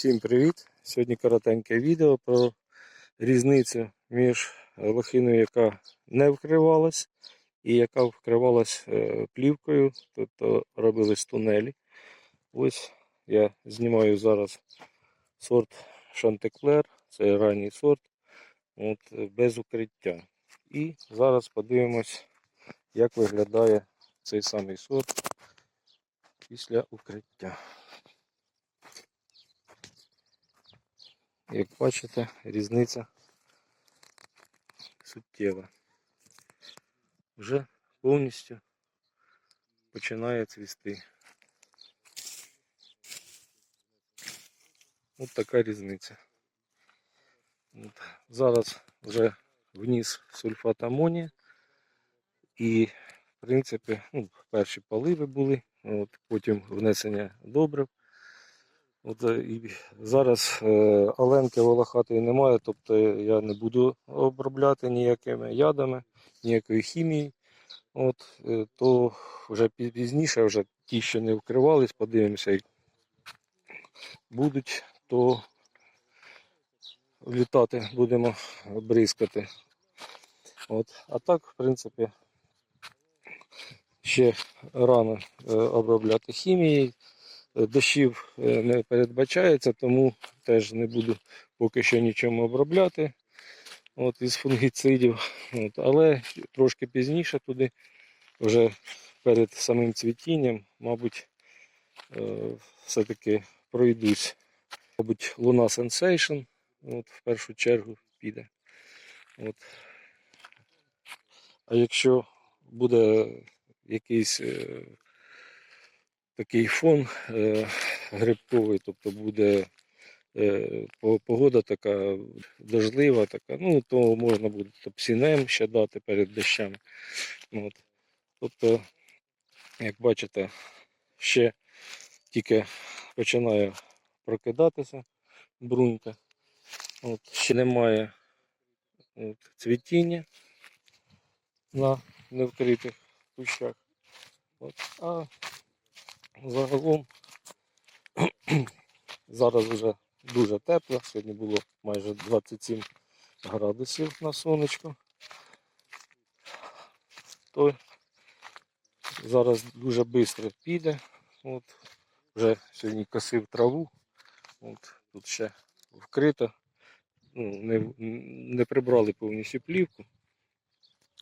Всім привіт! Сьогодні коротеньке відео про різницю між лохиною, яка не вкривалась, і яка вкривалась е, плівкою, тобто робились тунелі. Ось я знімаю зараз сорт Шантеклер, це ранній сорт, от, без укриття. І зараз подивимось, як виглядає цей самий сорт після укриття. Як бачите, різниця суттєва. Вже повністю починає цвісти. Ось така різниця. От. Зараз вже вніс сульфат амонія і, в принципі, ну, перші поливи були, от, потім внесення добрив. От, е, і зараз е, оленки волохатої немає, тобто я не буду обробляти ніякими ядами, ніякої хімії. От, е, то вже пізніше, вже ті, що не вкривались, подивимося, будуть, то літати будемо бризкати. От. А так, в принципі, ще рано обробляти хімією. Дощів е, не передбачається, тому теж не буду поки що нічому обробляти от, із фунгіцидів. От, але трошки пізніше туди, вже перед самим цвітінням, мабуть, е, все-таки пройдусь. Мабуть, Луна Sensation в першу чергу піде. От. А якщо буде якийсь е, такий фон е, грибковий, тобто буде е, погода така дождлива, така, ну, то можна буде топсінем ще дати перед дощами. От. Тобто, як бачите, ще тільки починає прокидатися брунька. От, ще немає от, цвітіння на невкритих кущах. От, а загалом зараз вже дуже тепло. Сьогодні було майже 27 градусів на сонечку. То зараз дуже швидко піде. От, вже сьогодні косив траву. От, тут ще вкрито. Ну, не, не прибрали повністю плівку.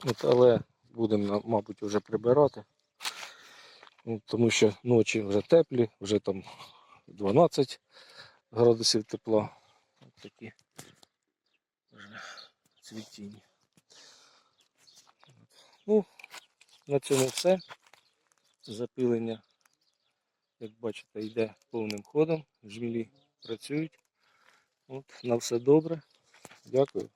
От, але будемо, мабуть, вже прибирати. Ну, тому що ночі вже теплі, вже там 12 градусів тепла. Ось такі вже цвітіння. Ну, на цьому все. Запилення, як бачите, йде повним ходом. Жмілі працюють. От, на все добре. Дякую.